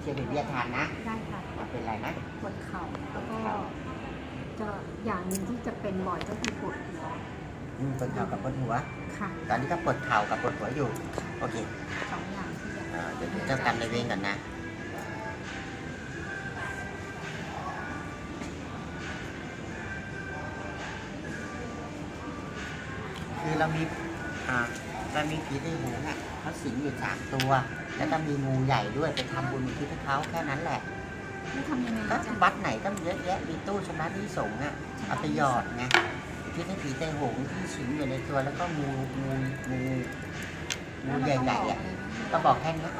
เทียบเป็นวิทยาทานนะได้ค่ะว่าเป็นอะไรนะปวดเข่าแล้วก็จะอย่างหนึ่งที่จะเป็นบ่อยก็คือปวดหัวอืมปวดเข่ากับปวดหัว ค่ะ ตอนนี้ก็ปวดเข่ากับปวดหัวอยู่ โอเคสองอย่างที่อยากเอ่อเดี๋ยวดูเจ้ากรรมในายเวรก่อนนะคือเรามีอ่า เรามีผีในหูอะเขาสิงอยู่สามตัว แล้วก็มีงูใหญ่ด้วยไปทำบุญอุทิศให้เขาแค่นั้นแหละไม่ทำยังไงก็อาจารย์วัดไหนก็มีเยอะแยะมีตู้ชำระหนี้สงฆ์อะเอาไปหยอดไงที่ให้ผีไตโหงที่สิงอยู่ในตัวแล้วก็งูงูงูงูใหญ่ๆอะก็บอกแค่นี้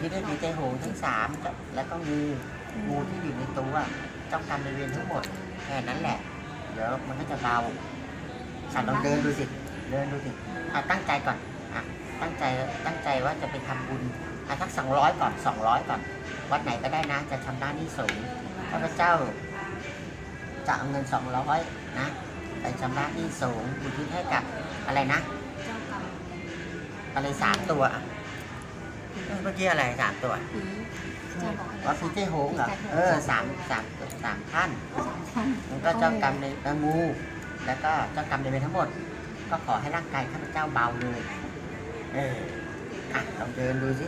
ที่ได้ผีไตโหงทั้งสามแล้วก็งูงูที่อยู่ในตัวเจ้ากรรมในายเวรทั้งหมดแค่นั้นแหละเดี๋ยวมันก็จะเบาสัตว์ลองเดินดูสิ เดินดูสิอะตั้งใจก่อนอะตั้งใจตั้งใจว่าจะไปทำบุญอะทักสองร้อยก่อนสองร้อยก่อน วัดไหนก็ได้นะ จะชำระหนี้สงฆ์ข้าพเจ้าจะเอาเงินสองร้อยนะไปชำระหนี้สงฆ์อุทิศให้กับอะไรนะเจ้ากรรมอะไรสามตัวอะเมื่อกี้อะไรสามตัวผีจะบอกอะไรว่าพีเจโฮงเหรอเออสามสามสามท่านสามท่านมันก็เจ้ากรรมในเอ่องู แล้วก็เจ้ากรรมในเวรทั้งหมด ก็ขอให้ร่างกายข้าพเจ้าเบาเลย เอออะลองเดินดูสิ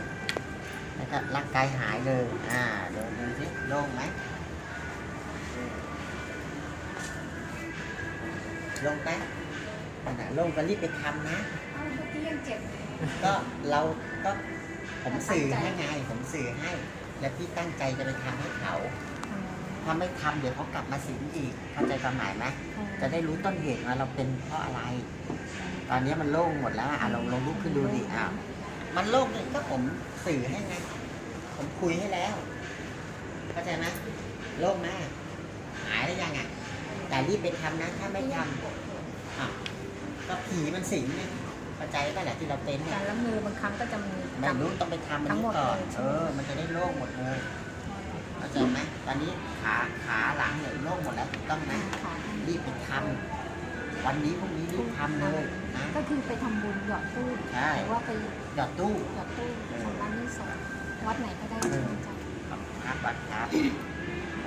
แล้วก็ร่างกายหายเลย อ่าเดินดูสิโล่งไหมเออโล่งไหมนั่นน่ะโล่งก็รีบไปทำนะเอ้าเมื่อกี้ยังเจ็บอยู่ก็เราก็ผมสื่อให้ไงผมสื่อให้ และพี่ตั้งใจจะไปทำให้เขา ถ้าไม่ทำเดี๋ยวเขากลับมาสิงอีกเข้าใจความหมายไหมจะได้รู้ต้นเหตุว่าเราเป็นเพราะอะไร ตอนนี้มันโล่งหมดแล้วอะลองลองลุกขึ้นดูดิอ้าวมันโล่งเนี่ยก็ผมสื่อให้ไงผมคุยให้แล้ว เข้าใจไหมโล่งไหมหายแล้วยังอะแต่รีบไปทำนะถ้าไม่ทำอะก็ผีมันสิงเนี่ยเข้าใจป่ะแหละที่เราเป็นเนี่ยการละมือบางครั้งก็จะมีไม่รู้ต้องไปทำมันทั้งหมนี้ดก่อนเลยใช่เอไหมอมันจะได้โล่งหมดเลยเข้าใจไหม ตอนนี้ขาขาหลังเนี่ยโล่งหมดแล้วถูกต้องไหมค่ะรีบไปทำวันนี้พรุ่งนี้รีบทำเลยนะ ก็คือไปทำบุญหยอดตู้ใช่ หรือว่าไปหยอดตู้หยอดตู้ชำระหนี้สงฆ์วัดไหนก็ได้ใช่ไหมอาจารย์ครับวัดครับ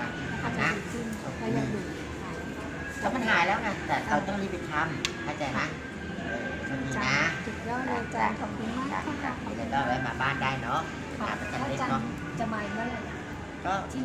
นะถ้าจะนะ ดีขึ้นก็ยังอยู่หายแล้วมันหายแล้วไงแต่เราต้องรีบไปทำเข้าใจไหมเออมันดีอาจารนะย์จุดยอดเลยอาจารย์ขอบคุณมากจ้ะค่ะจ้ะมีอะไรก็แวะมาบ้านได้เนาะค่ะอาจารย์แล้วเล็อากจารเนาะย์จะมาอีกเมื่อไหร่ก็ที่